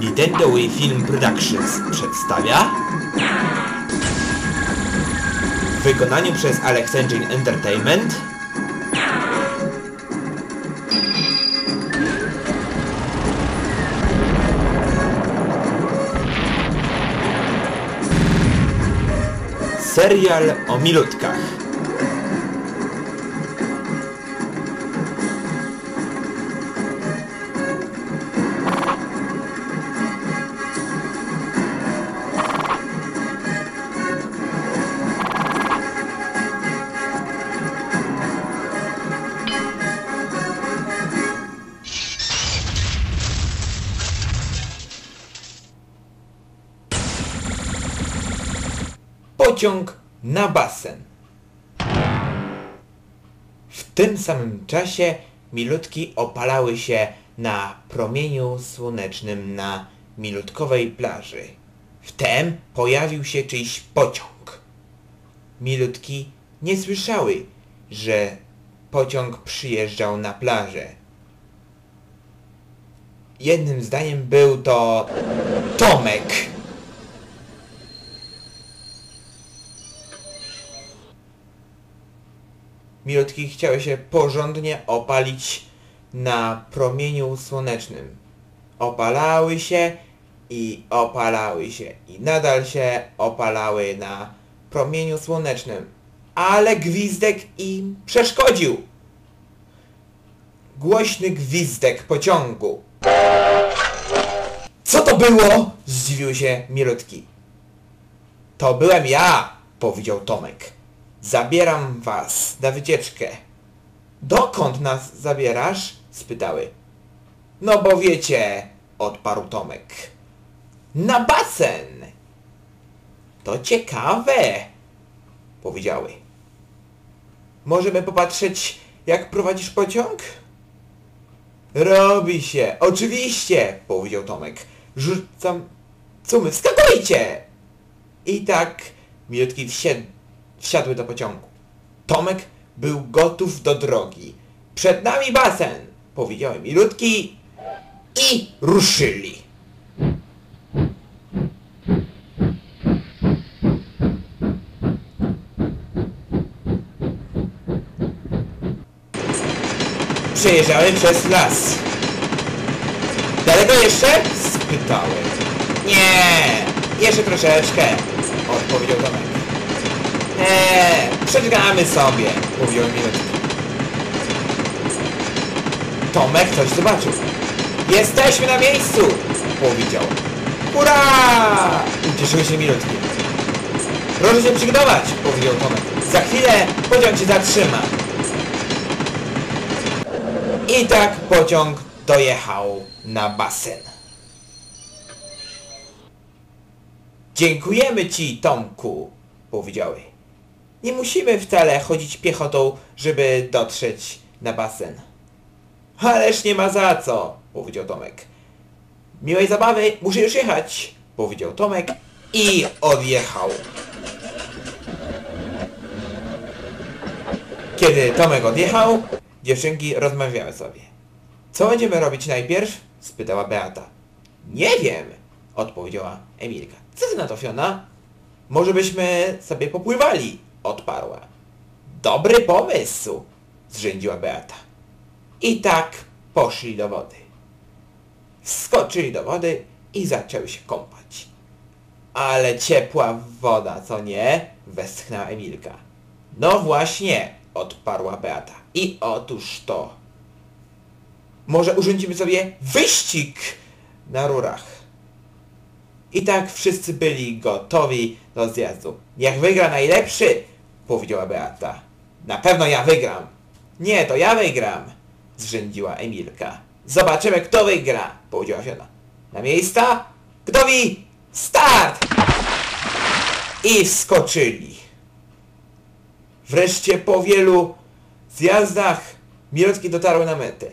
Nintendo Film Productions przedstawia w wykonaniu przez Alex Engine Entertainment serial o milutkach. Pociąg na basen. W tym samym czasie milutki opalały się na promieniu słonecznym na milutkowej plaży. Wtem pojawił się czyjś pociąg. Milutki nie słyszały, że pociąg przyjeżdżał na plażę. Jednym zdaniem był to Tomek. Milutki chciały się porządnie opalić na promieniu słonecznym. Opalały się i opalały się i nadal się opalały na promieniu słonecznym. Ale gwizdek im przeszkodził. Głośny gwizdek pociągu. Co to było? Zdziwiły się Milutki. To byłem ja, powiedział Tomek. Zabieram was na wycieczkę. Dokąd nas zabierasz? spytały. No bo wiecie, odparł Tomek. Na basen. To ciekawe, powiedziały. Możemy popatrzeć, jak prowadzisz pociąg? Robi się, oczywiście, powiedział Tomek. Rzucam cumy, wskakujcie! I tak milutki wsiedł wsiadły do pociągu. Tomek był gotów do drogi. Przed nami basen, powiedziałem milutki i ruszyli. Przejeżdżałem przez las. Daleko jeszcze? Spytałem. Nie, jeszcze troszeczkę, odpowiedział Tomek. Przeczekamy sobie, mówił Milutki. Tomek coś zobaczył. Jesteśmy na miejscu, powiedział. Hurra! Ucieszyły się Milutki. Proszę się przygotować, powiedział Tomek. Za chwilę pociąg się zatrzyma. I tak pociąg dojechał na basen. Dziękujemy ci, Tomku, powiedziały. Nie musimy wcale chodzić piechotą, żeby dotrzeć na basen. Ależ nie ma za co, powiedział Tomek. Miłej zabawy, muszę już jechać, powiedział Tomek i odjechał. Kiedy Tomek odjechał, dziewczynki rozmawiały sobie. Co będziemy robić najpierw? spytała Beata. Nie wiem, odpowiedziała Emilka. Co ty na to, Fiona? Może byśmy sobie popływali, odparła. Dobry pomysł, zrzędziła Beata. I tak poszli do wody. Wskoczyli do wody i zaczęły się kąpać. Ale ciepła woda, co nie? Westchnęła Emilka. No właśnie, odparła Beata. I otóż to. Może urządzimy sobie wyścig na rurach. I tak wszyscy byli gotowi do zjazdu. Niech wygra najlepszy, powiedziała Beata. Na pewno ja wygram. Nie, to ja wygram, zrzędziła Emilka. Zobaczymy, kto wygra, powiedziała Fiona. Na miejsca? Gotowi? Start! I wskoczyli. Wreszcie po wielu zjazdach Milotki dotarły na metę.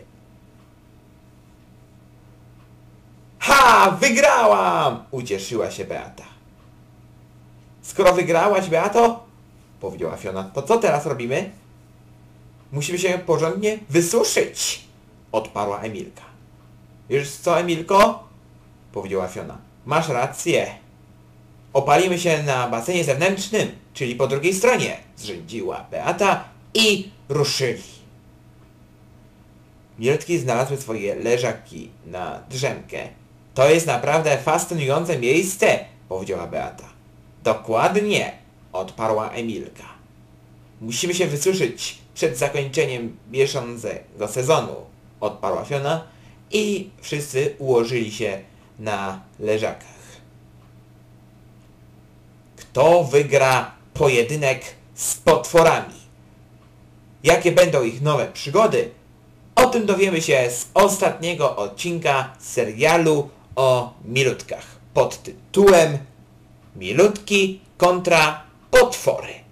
Ha! Wygrałam! Ucieszyła się Beata. Skoro wygrałaś, Beato, powiedziała Fiona, to co teraz robimy? Musimy się porządnie wysuszyć, odparła Emilka. Wiesz co, Emilko? powiedziała Fiona. Masz rację. Opalimy się na basenie zewnętrznym, czyli po drugiej stronie, zrzędziła Beata i ruszyli. Milotki znalazły swoje leżaki na drzemkę. To jest naprawdę fascynujące miejsce, powiedziała Beata. Dokładnie, odparła Emilka. Musimy się wysuszyć przed zakończeniem bieżącego sezonu, odparła Fiona i wszyscy ułożyli się na leżakach. Kto wygra pojedynek z potworami? Jakie będą ich nowe przygody? O tym dowiemy się z ostatniego odcinka serialu o milutkach pod tytułem Milutki kontra potwory.